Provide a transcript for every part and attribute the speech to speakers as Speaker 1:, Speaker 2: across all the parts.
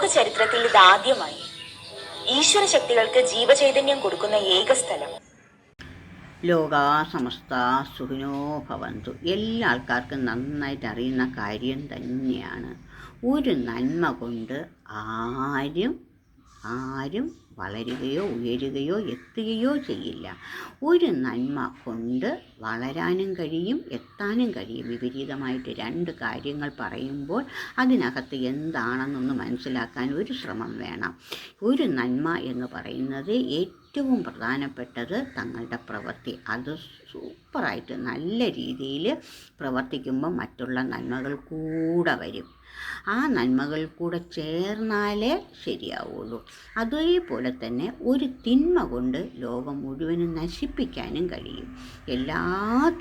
Speaker 1: ലോക ചരിത്രത്തിൽ ഇതാദ്യമായി ഈശ്വര ശക്തികൾക്ക് ജീവചൈതന്യം കൊടുക്കുന്ന ഏക സ്ഥലം.
Speaker 2: ലോകാ സമസ്ത സുഖിനോ ഭവന്തു. എല്ലാ ആൾക്കാർക്കും നന്നായിട്ട് അറിയുന്ന കാര്യം തന്നെയാണ്. ഒരു നന്മ കൊണ്ട് ആരും ആരും വളരുകയോ ഉയരുകയോ എത്തുകയോ ചെയ്യില്ല. ഒരു നന്മ കൊണ്ട് വളരാനും കഴിയും എത്താനും കഴിയും. വിപരീതമായിട്ട് രണ്ട് കാര്യങ്ങൾ പറയുമ്പോൾ അതിനകത്ത് എന്താണെന്നൊന്ന് മനസ്സിലാക്കാൻ ഒരു ശ്രമം വേണം. ഒരു നന്മ എന്ന് പറയുന്നത് ഏറ്റവും പ്രധാനപ്പെട്ടത് തങ്ങളുടെ പ്രവൃത്തി. അത് സൂപ്പറായിട്ട് നല്ല രീതിയിൽ പ്രവർത്തിക്കുമ്പോൾ മറ്റുള്ള നന്മകൾ കൂടെ വരും. ആ നന്മകൾ കൂടെ ചേർന്നാലേ ശരിയാവുള്ളൂ. അതേപോലെ തന്നെ ഒരു തിന്മ കൊണ്ട് ലോകം മുഴുവനും നശിപ്പിക്കാനും കഴിയും. എല്ലാ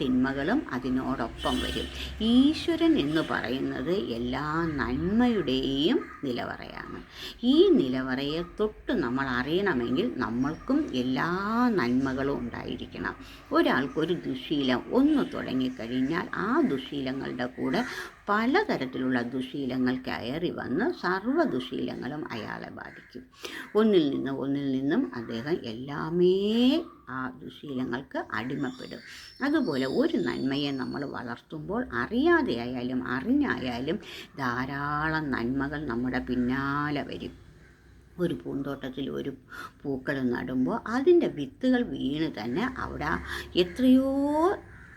Speaker 2: തിന്മകളും അതിനോടൊപ്പം വരും. ഈശ്വരൻ എന്ന് പറയുന്നത് എല്ലാ നന്മയുടെയും നിലവറയാണ്. ഈ നിലവറയെ തൊട്ട് നമ്മൾ അറിയണമെങ്കിൽ നമ്മൾക്കും എല്ലാ നന്മകളും ഉണ്ടായിരിക്കണം. ഒരാൾക്കൊരു ദുശീലം ഒന്ന് തുടങ്ങിക്കഴിഞ്ഞാൽ ആ ദുശീലങ്ങളുടെ കൂടെ പലതരത്തിലുള്ള ദുശീലങ്ങൾ കയറി വന്ന് സർവ ദുശീലങ്ങളും അയാളെ ബാധിക്കും. ഒന്നിൽ നിന്ന് ഒന്നിൽ നിന്നും അദ്ദേഹം എല്ലാമേ ആ ദുശീലങ്ങൾക്ക് അടിമപ്പെടും. അതുപോലെ ഒരു നന്മയെ നമ്മൾ വളർത്തുമ്പോൾ അറിയാതെയായാലും അറിഞ്ഞായാലും ധാരാളം നന്മകൾ നമ്മുടെ പിന്നാലെ വരും. ഒരു പൂന്തോട്ടത്തിൽ ഒരു പൂക്കൾ നടുമ്പോൾ അതിന്റെ വിത്തുകൾ വീണ് തന്നെ അവിടെ എത്രയോ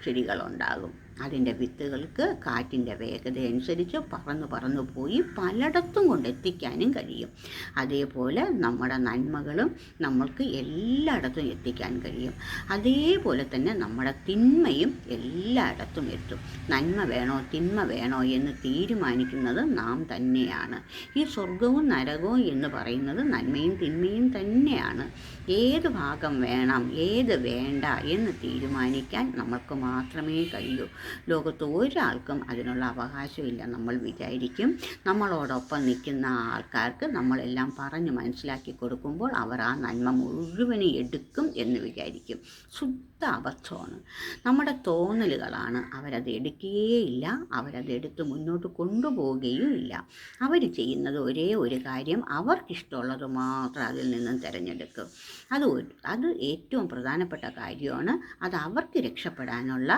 Speaker 2: ചെടികളുണ്ടാകും. അതിന്റെ വിത്തുകൾക്ക് കാറ്റിന്റെ വേഗത അനുസരിച്ച് പറന്ന് പറന്ന് പോയി പലയിടത്തും കൊണ്ടെത്തിക്കാനും കഴിയും. അതേപോലെ നമ്മുടെ നന്മകളും നമ്മൾക്ക് എല്ലായിടത്തും എത്തിക്കാൻ കഴിയും. അതേപോലെ തന്നെ നമ്മുടെ തിന്മയും എല്ലായിടത്തും എത്തും. നന്മ വേണോ തിന്മ വേണോ എന്ന് തീരുമാനിക്കുന്നത് നാം തന്നെയാണ്. ഈ സ്വർഗവും നരകവും എന്ന് പറയുന്നത് നന്മയും തിന്മയും തന്നെയാണ്. ഏത് ഭാഗം വേണം ഏത് വേണ്ട എന്ന് തീരുമാനിക്കാൻ നമ്മൾക്ക് മാത്രമേ കഴിയൂ. ലോകത്ത് ഒരാൾക്കും അതിനുള്ള അവകാശമില്ല. നമ്മൾ വിചാരിക്കും നമ്മളോടൊപ്പം നിൽക്കുന്ന ആൾക്കാർക്ക് നമ്മളെല്ലാം പറഞ്ഞു മനസ്സിലാക്കി കൊടുക്കുമ്പോൾ അവർ ആ നന്മ മുഴുവനും എടുക്കും എന്ന് വിചാരിക്കും. ശുദ്ധ അബദ്ധമാണ്. നമ്മുടെ തോന്നലുകളാണ് അവരത് എടുക്കുകയില്ല അവരത് എടുത്ത് മുന്നോട്ട് കൊണ്ടുപോവുകയും ഇല്ല അവർ ചെയ്യുന്നത് ഒരേ ഒരു കാര്യം അവർക്കിഷ്ടമുള്ളത് മാത്രം അതിൽ നിന്നും തിരഞ്ഞെടുക്കും. അത് അത് ഏറ്റവും പ്രധാനപ്പെട്ട കാര്യമാണ്. അത് അവർക്ക് രക്ഷപ്പെടാനുള്ള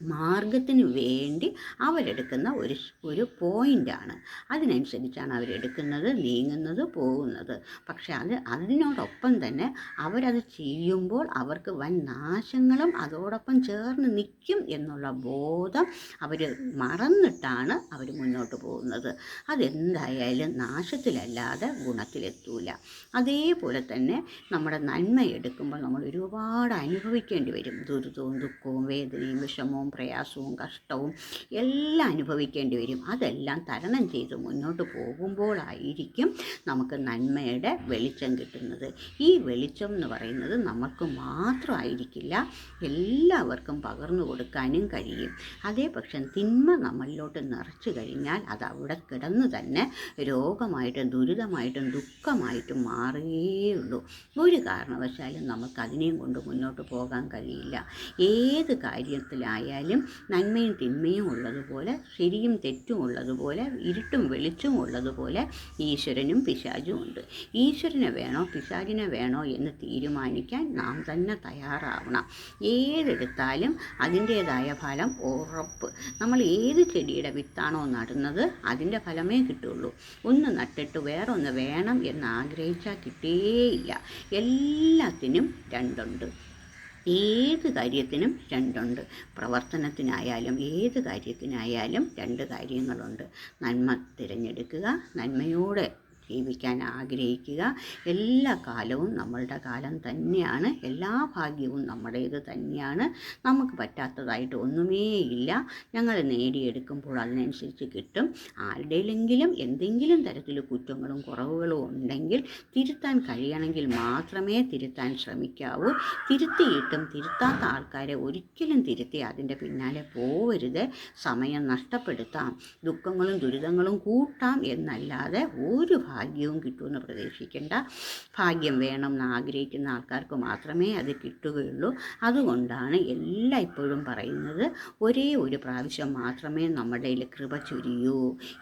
Speaker 2: മാർഗത്തിന് വേണ്ടി അവരെടുക്കുന്ന ഒരു ഒരു പോയിന്റാണ് അതിനനുസരിച്ചാണ് അവരെടുക്കുന്നത് നീങ്ങുന്നത് പോകുന്നത്. പക്ഷെ അത് അതിനോടൊപ്പം തന്നെ അവരത് ചെയ്യുമ്പോൾ അവർക്ക് വൻ നാശങ്ങളും അതോടൊപ്പം ചേർന്ന് നിൽക്കും എന്നുള്ള ബോധം അവർ മറന്നിട്ടാണ് അവർ മുന്നോട്ട് പോകുന്നത്. അതെന്തായാലും നാശത്തിലല്ലാതെ ഗുണത്തിലെത്തൂല. അതേപോലെ തന്നെ നമ്മുടെ നന്മ എടുക്കുമ്പോൾ നമ്മൾ ഒരുപാട് അനുഭവിക്കേണ്ടി വരും. ദുരിതവും ദുഃഖവും വേദനയും വിഷമവും പ്രയാസവും കഷ്ടവും എല്ലാം അനുഭവിക്കേണ്ടി വരും. അതെല്ലാം തരണം ചെയ്ത് മുന്നോട്ട് പോകുമ്പോഴായിരിക്കും നമുക്ക് നന്മയുടെ വെളിച്ചം കിട്ടുന്നത്. ഈ വെളിച്ചം എന്ന് പറയുന്നത് നമുക്ക് മാത്രമായിരിക്കില്ല എല്ലാവർക്കും പകർന്നു കൊടുക്കാനും കഴിയും. അതേ പക്ഷം തിന്മ നമ്മളിലോട്ട് നിറച്ചു കഴിഞ്ഞാൽ അത് അവിടെ കിടന്ന് തന്നെ രോഗമായിട്ടും ദുരിതമായിട്ടും ദുഃഖമായിട്ടും മാറുകയുള്ളൂ. ഒരു കാരണവശാലും നമുക്ക് അതിനെയും കൊണ്ട് മുന്നോട്ട് പോകാൻ കഴിയില്ല. ഏത് കാര്യത്തിലായാലും നന്മയും തിന്മയും ഉള്ളതുപോലെ ശരിയും തെറ്റും ഉള്ളതുപോലെ ഇരുട്ടും വെളിച്ചവും ഉള്ളതുപോലെ ഈശ്വരനും പിശാചും ഉണ്ട്. ഈശ്വരനെ വേണോ പിശാചിനെ വേണോ എന്ന് തീരുമാനിക്കാൻ നാം തന്നെ തയ്യാറാവണം. ഏതെടുത്താലും അതിന്റേതായ ഫലം ഉറപ്പ്. നമ്മൾ ഏത് ചെടിയുടെ വിത്താണോ നടുന്നത് അതിന്റെ ഫലമേ കിട്ടുള്ളൂ. ഒന്ന് നട്ടിട്ട് വേറൊന്ന് വേണം എന്ന് ആഗ്രഹിച്ചാൽ കിട്ടേയില്ല എല്ലാത്തിനും രണ്ടുണ്ട്. ഏത് കാര്യത്തിനും രണ്ടുണ്ട്. പ്രവർത്തനത്തിനായാലും ഏത് കാര്യത്തിനായാലും രണ്ട് കാര്യങ്ങളുണ്ട്. നന്മ തിരഞ്ഞെടുക്കുക നന്മയോടെ ജീവിക്കാൻ ആഗ്രഹിക്കുക. എല്ലാ കാലവും നമ്മളുടെ കാലം തന്നെയാണ്. എല്ലാ ഭാഗ്യവും നമ്മുടേത് തന്നെയാണ്. നമുക്ക് പറ്റാത്തതായിട്ട് ഒന്നുമേ ഇല്ല. ഞങ്ങൾ നേടിയെടുക്കുമ്പോൾ അതിനനുസരിച്ച് കിട്ടും. ആരുടെയിലെങ്കിലും എന്തെങ്കിലും തരത്തിൽ കുറ്റങ്ങളും കുറവുകളും ഉണ്ടെങ്കിൽ തിരുത്താൻ കഴിയണമെങ്കിൽ മാത്രമേ തിരുത്താൻ ശ്രമിക്കാവൂ. തിരുത്തിയിട്ടും തിരുത്താത്ത ആൾക്കാരെ ഒരിക്കലും തിരുത്തി അതിന്റെ പിന്നാലെ പോവരുത്. സമയം നഷ്ടപ്പെടുത്താം. ദുഃഖങ്ങളും ദുരിതങ്ങളും കൂട്ടാം എന്നല്ലാതെ ഒരു ഭാഗ്യവും കിട്ടുമെന്ന് പ്രതീക്ഷിക്കേണ്ട. ഭാഗ്യം വേണം എന്ന് ആഗ്രഹിക്കുന്ന ആൾക്കാർക്ക് മാത്രമേ അത് കിട്ടുകയുള്ളൂ. അതുകൊണ്ടാണ് എല്ലാ ഇപ്പോഴും പറയുന്നത് ഒരേ ഒരു പ്രാവശ്യം മാത്രമേ നമ്മുടെ കൃപ ചൊരിയൂ.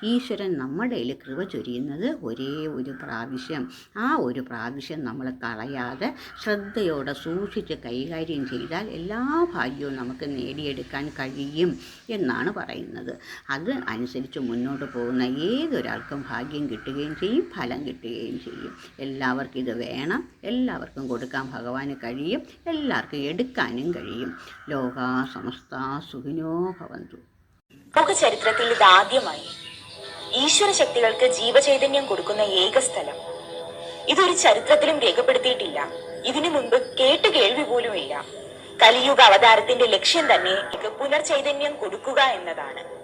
Speaker 2: ഈശ്വരൻ നമ്മുടെ കൃപ ചൊരിയുന്നത് ഒരേ ഒരു പ്രാവശ്യം. ആ ഒരു പ്രാവശ്യം നമ്മൾ കളയാതെ ശ്രദ്ധയോടെ സൂക്ഷിച്ച് കൈകാര്യം ചെയ്താൽ എല്ലാ ഭാഗ്യവും നമുക്ക് നേടിയെടുക്കാൻ കഴിയും എന്നാണ് പറയുന്നത്. അത് അനുസരിച്ച് മുന്നോട്ട് പോകുന്ന ഏതൊരാൾക്കും ഭാഗ്യം കിട്ടുകയും ചെയ്യും. ഫലം കിട്ടുകയും ചെയ്യും. എല്ലാവർക്കും ഇത് വേണം. എല്ലാവർക്കും കൊടുക്കാൻ ഭഗവാന് കഴിയും. എല്ലാവർക്കും എടുക്കാനും കഴിയും. ലോകാ സമസ്ത സുഖിനോ ഭവന്തു.
Speaker 1: ലോക ചരിത്രത്തിൽ ഇത് ആദ്യമായി ഈശ്വര ശക്തികൾക്ക് ജീവചൈതന്യം കൊടുക്കുന്ന ഏക സ്ഥലം. ഇതൊരു ചരിത്രത്തിലും രേഖപ്പെടുത്തിയിട്ടില്ല. ഇതിനു മുൻപ് കേട്ട് കേൾവി പോലുമില്ല. കലിയുഗ അവതാരത്തിന്റെ ലക്ഷ്യം തന്നെ പുനർചൈതന്യം കൊടുക്കുക എന്നതാണ്.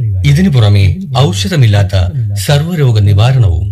Speaker 3: ഇതിനു പുറമെ ഔഷധമില്ലാത്ത സർവരോഗ നിവാരണവും